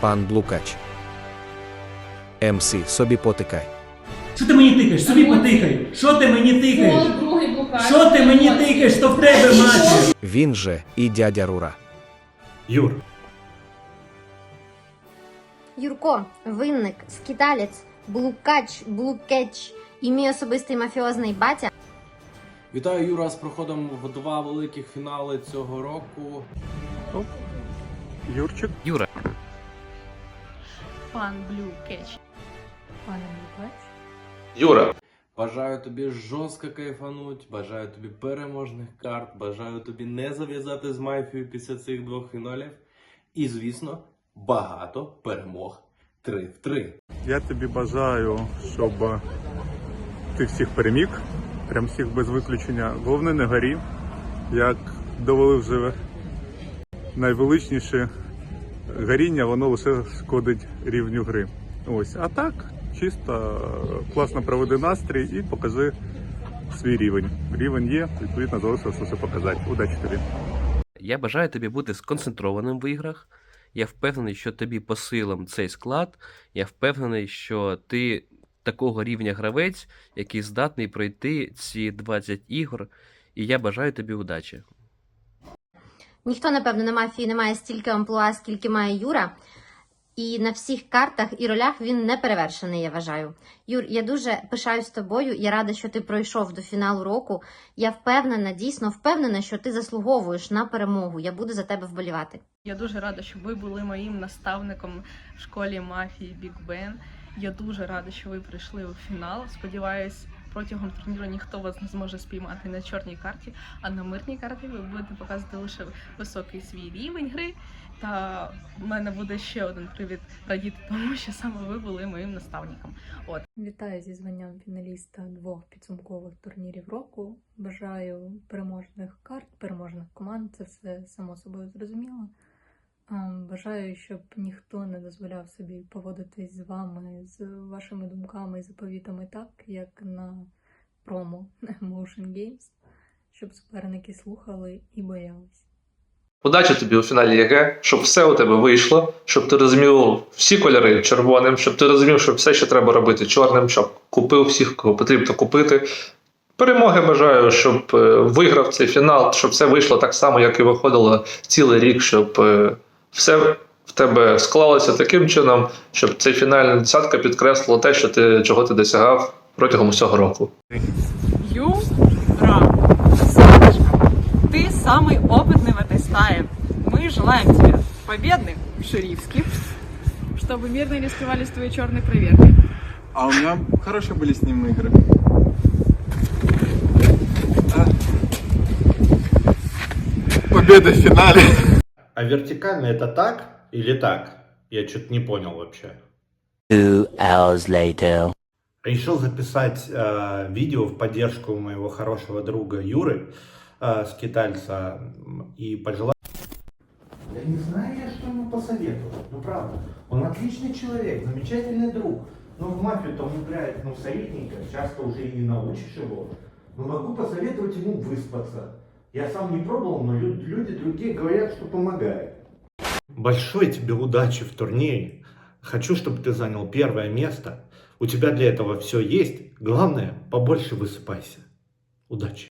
Пан Блукач. МС, собі потикай. Що ти мені тикаєш? Собі потикай! Що ти мені тикаєш? Другий. Що ти мені тикаєш? Що в тебе мачо? Він же і дядя Рура. Юр, Юрко, винник, скиталець, блукач, блукеч і мій особистий мафіозний батя. Вітаю Юра з проходом в два великих фінали цього року. Юрчик. Юра, Пан Блю Кетч. Пане Блукач. Юра, Бажаю тобі жорстко кайфануть, бажаю тобі переможних карт, бажаю тобі не зав'язати з мафією після цих двох фіналів. І, звісно, багато перемог 3 в 3. Я тобі бажаю, щоб ти всіх переміг, прям всіх без виключення. Головне не горі, як довели вже найвеличніше горіння, воно лише шкодить рівню гри. Ось, а так, чисто класно проведи настрій і покажи свій рівень. Рівень є, відповідно, залишилося все показати. Удачі тобі! я бажаю тобі бути сконцентрованим в іграх. Я впевнений, що тобі по силам цей склад. Я впевнений, що ти такого рівня гравець, який здатний пройти ці 20 ігор. І я бажаю тобі удачі. Ніхто, напевно, на мафії не має стільки амплуа, скільки має Юра. І на всіх картах і ролях він не перевершений, я вважаю. Юр, я дуже пишаюсь тобою. Я рада, що ти пройшов до фіналу року. Я впевнена, дійсно впевнена, що ти заслуговуєш на перемогу. Я буду за тебе вболівати. Я дуже рада, що ви були моїм наставником в школі мафії Біг Бен. Я дуже рада, що ви прийшли у фінал. Сподіваюсь, протягом турніру ніхто вас не зможе спіймати на чорній карті, а на мирній карті ви будете показувати лише високий свій рівень гри. Та в мене буде ще один привід радіти, тому що саме ви були моїм наставником. От Вітаю зі званням фіналіста двох підсумкових турнірів року. Бажаю переможних карт, переможних команд. Це все само собою зрозуміло. А, Бажаю, щоб ніхто не дозволяв собі поводитись з вами, з вашими думками і заповітами так, як на промо Motion Games, щоб суперники слухали і боялись. удачі тобі у фіналі ЄГЕ, щоб все у тебе вийшло, щоб ти розумів всі кольори червоним, щоб ти розумів, що все, що треба робити чорним, щоб купив всіх, кого потрібно купити. Перемоги бажаю, щоб е, виграв цей фінал, щоб все вийшло так само, як і виходило цілий рік, щоб е, все в тебе склалося таким чином, щоб цей фінальна десятка підкреслила те, що ти чого ти досягав протягом усього року. Юра, солнышко, ты самый опытный в этой стае. Мы желаем тебе победных шерифских, чтобы мирно не скрывались твои черные проверки. А у меня хорошие были с ним игры. Победа в финале. А вертикально это так или так? Я что-то не понял вообще. Two hours later. Решил записать э, видео в поддержку моего хорошего друга Юры, э, скитальца, и пожелать... Я не знаю, я что ему посоветовать, ну правда. Он отличный человек, замечательный друг. Но в мафию-то он играет, ну, советника, часто уже и не научишь его. Но могу посоветовать ему выспаться. Я сам не пробовал, но лю- люди другие говорят, что помогает. Большой тебе удачи в турнире. Хочу, чтобы ты занял первое место. У тебя для этого все есть. Главное, побольше высыпайся. Удачи.